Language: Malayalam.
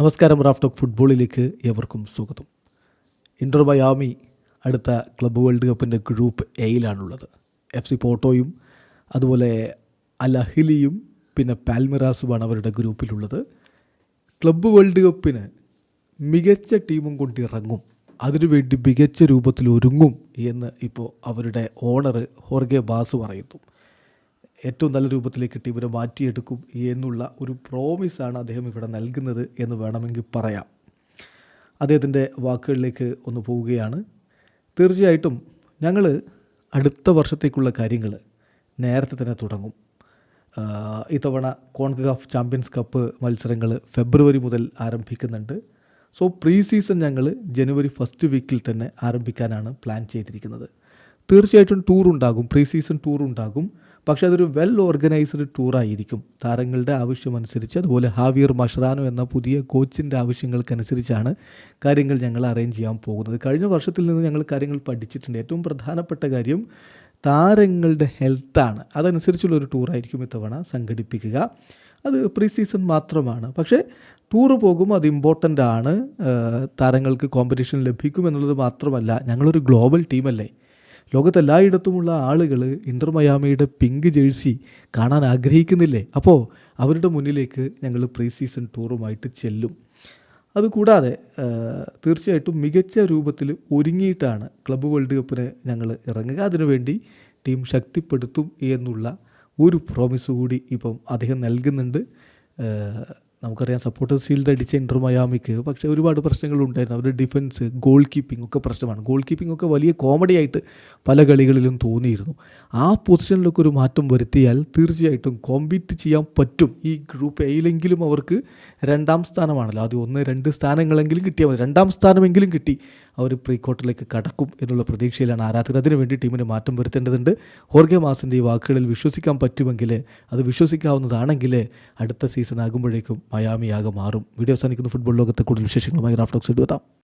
നമസ്കാരം റാഫ് ടോക്ക് ഫുട്ബോളിലേക്ക് ഏവർക്കും സ്വാഗതം. ഇന്റർ മയാമി അടുത്ത ക്ലബ്ബ് വേൾഡ് കപ്പിന്റെ ഗ്രൂപ്പ് എയിലാണുള്ളത് എഫ് സി പോർട്ടോയും അതുപോലെ അൽ അഹിലിയും പിന്നെ പാൽമിറാസുമാണ് അവരുടെ ഗ്രൂപ്പിലുള്ളത്. ക്ലബ്ബ് വേൾഡ് കപ്പിന് മികച്ച ടീമും കൊണ്ടിറങ്ങും. അതിനുവേണ്ടി മികച്ച രൂപത്തിൽ ഒരുങ്ങും എന്ന് ഇപ്പോൾ അവരുടെ ഓണർ ഹോർഗെ ബാസ് പറയുന്നു. ഏറ്റവും നല്ല രൂപത്തിലേക്ക് ടീമിനെ മാറ്റിയെടുക്കും എന്നുള്ള ഒരു പ്രോമിസാണ് അദ്ദേഹം ഇവിടെ നൽകുന്നത് എന്ന് വേണമെങ്കിൽ പറയാം. അദ്ദേഹത്തിന്റെ വാക്കുകളിലേക്ക് ഒന്ന് പോവുകയാണ്. തീർച്ചയായിട്ടും ഞങ്ങൾ അടുത്ത വർഷത്തേക്കുള്ള കാര്യങ്ങൾ നേരത്തെ തന്നെ തുടങ്ങും. ഇത്തവണ കോൺഗാഫ് ചാമ്പ്യൻസ് കപ്പ് മത്സരങ്ങൾ ഫെബ്രുവരി മുതൽ ആരംഭിക്കുന്നുണ്ട്. സോ പ്രീ സീസൺ ഞങ്ങൾ ജനുവരി ഫസ്റ്റ് വീക്കിൽ തന്നെ ആരംഭിക്കാനാണ് പ്ലാൻ ചെയ്തിരിക്കുന്നത്. തീർച്ചയായിട്ടും ടൂർ ഉണ്ടാകും പ്രീ സീസൺ ടൂർ ഉണ്ടാകും. പക്ഷേ അതൊരു വെൽ ഓർഗനൈസ്ഡ് ടൂറായിരിക്കും താരങ്ങളുടെ ആവശ്യമനുസരിച്ച് അതുപോലെ ഹാവിയർ മഷ്റാനോ എന്ന പുതിയ കോച്ചിന്റെ ആവശ്യങ്ങൾക്കനുസരിച്ചാണ് കാര്യങ്ങൾ ഞങ്ങൾ അറേഞ്ച് ചെയ്യാൻ പോകുന്നത്. കഴിഞ്ഞ വർഷത്തിൽ നിന്ന് ഞങ്ങൾ കാര്യങ്ങൾ പഠിച്ചിട്ടുണ്ട്. ഏറ്റവും പ്രധാനപ്പെട്ട കാര്യം താരങ്ങളുടെ ഹെൽത്താണ് അതനുസരിച്ചുള്ള ഒരു ടൂറായിരിക്കും ഇത്തവണ സംഘടിപ്പിക്കുക. അത് പ്രീ സീസൺ മാത്രമാണ്. പക്ഷേ ടൂർ പോകും അത് ഇമ്പോർട്ടന്റ് ആണ്. താരങ്ങൾക്ക് കോമ്പറ്റീഷൻ ലഭിക്കും എന്നുള്ളത് മാത്രമല്ല ഞങ്ങളൊരു ഗ്ലോബൽ ടീമല്ലേ ലോകത്തെല്ലായിടത്തുമുള്ള ആളുകൾ ഇന്റർ മയാമിയുടെ പിങ്ക് ജേഴ്സി കാണാൻ ആഗ്രഹിക്കുന്നില്ലേ? അപ്പോൾ അവരുടെ മുന്നിലേക്ക് ഞങ്ങൾ പ്രീ സീസൺ ടൂറുമായിട്ട് ചെല്ലും. അതുകൂടാതെ തീർച്ചയായിട്ടും മികച്ച രൂപത്തിൽ ഒരുങ്ങിയിട്ടാണ് ക്ലബ്ബ് വേൾഡ് കപ്പിന് ഞങ്ങൾ ഇറങ്ങുക. അതിനുവേണ്ടി ടീം ശക്തിപ്പെടുത്തും എന്നുള്ള ഒരു പ്രോമിസ് കൂടി ഇപ്പം അദ്ദേഹം നൽകുന്നുണ്ട്. നമുക്കറിയാം സപ്പോർട്ടേഴ്സ് ഫീൽഡ് അടിച്ച ഇന്റർ മയാമിക്ക് പക്ഷേ ഒരുപാട് പ്രശ്നങ്ങളുണ്ടായിരുന്നു അവരുടെ ഡിഫൻസ് ഗോൾ കീപ്പിംഗ് ഒക്കെ പ്രശ്നമാണ്. ഗോൾ കീപ്പിംഗ് ഒക്കെ വലിയ കോമഡി ആയിട്ട് പല കളികളിലും തോന്നിയിരുന്നു. ആ പൊസിഷനിലൊക്കെ ഒരു മാറ്റം വരുത്തിയാൽ തീർച്ചയായിട്ടും കോമ്പീറ്റ് ചെയ്യാൻ പറ്റും. ഈ ഗ്രൂപ്പ് എയിലെങ്കിലും അവർക്ക് രണ്ടാം സ്ഥാനമാണല്ലോ. ആദ്യം ഒന്ന് രണ്ട് സ്ഥാനങ്ങളെങ്കിലും കിട്ടിയാൽ മതി. രണ്ടാം സ്ഥാനമെങ്കിലും കിട്ടി. അവർ പ്രീ ക്വാർട്ടറിലേക്ക് കടക്കും എന്നുള്ള പ്രതീക്ഷയിലാണ് ആരാധകർ. അതിനുവേണ്ടി ടീമിന് മാറ്റം വരുത്തേണ്ടതുണ്ട്. ഹോർഗെ മാസിന്റെ ഈ വാക്കുകളിൽ വിശ്വസിക്കാൻ പറ്റുമെങ്കിൽ അത് വിശ്വസിക്കാവുന്നതാണെങ്കിൽ അടുത്ത സീസൺ ആകുമ്പോഴേക്കും മയാമിയാകെ മാറും. വീഡിയോ അവസാനിക്കുന്ന. ഫുട്ബോൾ ലോകത്തെ കൂടുതൽ വിശേഷങ്ങളുമായി റാഫ്റ്റോക്സ് എടുത്താം